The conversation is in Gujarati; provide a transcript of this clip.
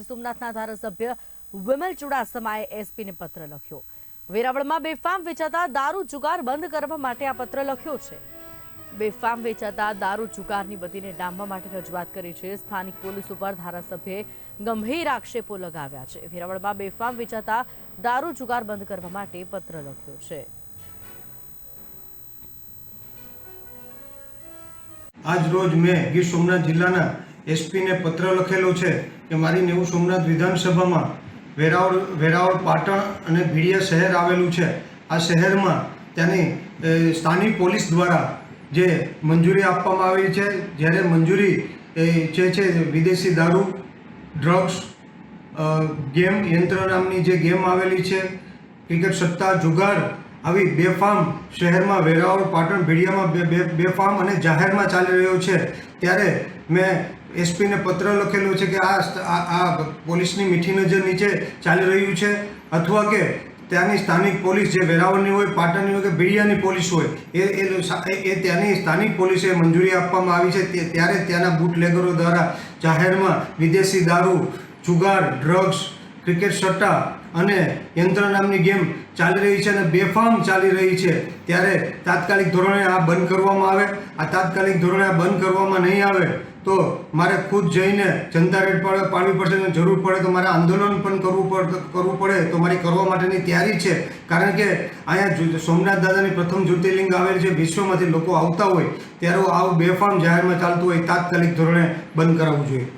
ગીર સોમનાથના ધારાસભ્ય વિમલ ચુડાસમાએ એસપીને પત્ર લખ્યો. વેરાવળમાં બેફામ વેચાતા દારૂ જુગાર બંધ કરવા માટે આ પત્ર લખ્યો છે. બેફામ વેચાતા દારૂ જુગારની બધીને ડામવા માટે રજૂઆત કરી છે. સ્થાનિક પોલીસ ઉપર ધારાસભ્યે ગંભીર આક્ષેપો લગાવ્યા છે. વેરાવળમાં બેફામ વેચાતા દારૂ જુગાર બંધ કરવા માટે પત્ર લખ્યો છે. આજ રોજ મેં ગીર સોમનાથ જિલ્લાના એસપીને પત્ર લખેલો છે કે મારી નેવું સોમનાથ વિધાનસભામાં વેરાવળ વેરાવળ પાટણ અને ભીડિયા શહેર આવેલું છે. આ શહેરમાં ત્યાંની સ્થાનિક પોલીસ દ્વારા જે મંજૂરી આપવામાં આવી છે, જ્યારે મંજૂરી જે છે, વિદેશી દારૂ, ડ્રગ્સ ગેમ યંત્ર નામની જે ગેમ આવેલી છે, ક્રિકેટ સત્તા જુગાર આવી બેફામ શહેરમાં વેરાવળ, પાટણ ભીડિયામાં બેફામ અને જાહેરમાં ચાલી રહ્યો છે. ત્યારે મેં એસપીને પત્ર લખેલો છે કે આ આ પોલીસની મીઠી નજર નીચે ચાલી રહ્યું છે. અથવા કે ત્યાંની સ્થાનિક પોલીસ જે વેરાવળની હોય, પાટણની હોય કે ભીડિયાની પોલીસ હોય, એ એ ત્યાંની સ્થાનિક પોલીસે મંજૂરી આપવામાં આવી છે. તે- ત્યારે ત્યાંના બુટલેગરો દ્વારા જાહેરમાં વિદેશી દારૂ, જુગાર ડ્રગ્સ ક્રિકેટ સટ્ટા અને યંત્ર નામની ગેમ ચાલી રહી છે અને બેફામ ચાલી રહી છે. ત્યારે તાત્કાલિક ધોરણે આ બંધ કરવામાં આવે. આ તાત્કાલિક ધોરણે આ બંધ કરવામાં નહીં આવે તો મારે ખુદ જઈને જનતા રેડ પાડે પાડવી પડશે અને જરૂર પડે તો મારે આંદોલન પણ કરવું પડ, કરવું પડે તો મારી કરવા માટેની તૈયારી છે. કારણ કે અહીંયા સોમનાથ દાદાની પ્રથમ જ્યોતિર્લિંગ આવેલ છે, વિશ્વમાંથી લોકો આવતા હોય, ત્યારે આવું બેફામ જાહેરમાં ચાલતું હોય તાત્કાલિક ધોરણે બંધ કરાવવું જોઈએ.